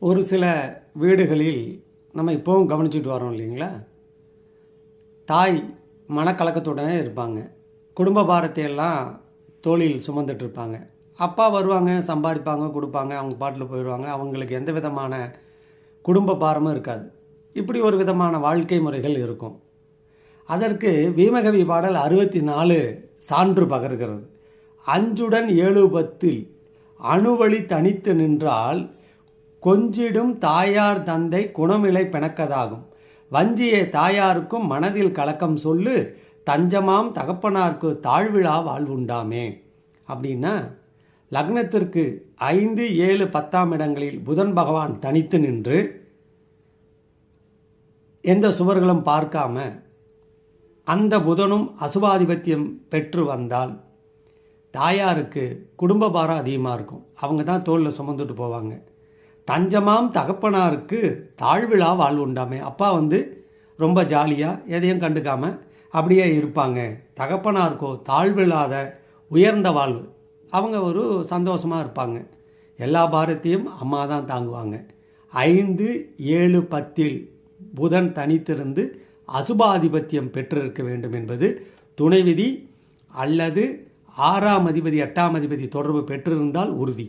ஒரு சில வீடுகளில் நம்ம இப்போவும் கவனிச்சுட்டு வரோம் இல்லைங்களா? தாய் மனக்கலக்கத்துடனே இருப்பாங்க. குடும்ப பாரத்தை எல்லாம் தோளில் சுமந்துட்டு இருப்பாங்க. அப்பா வருவாங்க சம்பாதிப்பாங்க கொடுப்பாங்க அவங்க பாட்டில் போயிடுவாங்க அவங்களுக்கு எந்த விதமான குடும்ப பாரமும் இருக்காது. இப்படி ஒரு விதமான வாழ்க்கை முறைகள் இருக்கும். அதற்கு வீமகவி பாடல் அறுபத்தி நாலு சான்று பகர்கிறது. அஞ்சுடன் ஏழு பத்தில் அணுவழி தனித்து நின்றால் கொஞ்சிடும் தாயார் தந்தை குணமிலை பிணக்கதாகும். வஞ்சிய தாயாருக்கும் மனதில் கலக்கம் சொல்லு தஞ்சமாம் தகப்பனார்க்கு தாழ்விழா வாழ்வுண்டாமே. அப்படின்னா லக்னத்திற்கு ஐந்து ஏழு பத்தாம் இடங்களில் புதன் பகவான் தனித்து நின்று எந்த சுவர்களும் பார்க்காம அந்த புதனும் அசுபாதிபத்தியம் பெற்று வந்தால் தாயாருக்கு குடும்ப பாரம் அதிகமாக இருக்கும். அவங்க தான் தோளில் சுமந்துட்டு போவாங்க. தஞ்சமாம் தகப்பனாருக்கு தாழ்விழா வாழ்வு உண்டாமே. அப்பா வந்து ரொம்ப ஜாலியாக எதையும் கண்டுக்காம அப்படியே இருப்பாங்க. தகப்பனாருக்கோ தாழ்வில்லாத உயர்ந்த வாழ்வு. அவங்க ஒரு சந்தோஷமாக இருப்பாங்க. எல்லா பாரத்தையும் அம்மா தான் தாங்குவாங்க. ஐந்து ஏழு பத்தில் புதன் தனித்திருந்து அசுபாதிபத்தியம் பெற்றிருக்க வேண்டும் என்பது துணை விதி அல்லது ஆறாம் அதிபதி எட்டாம் அதிபதி தொடர்பு பெற்றிருந்தால் உறுதி.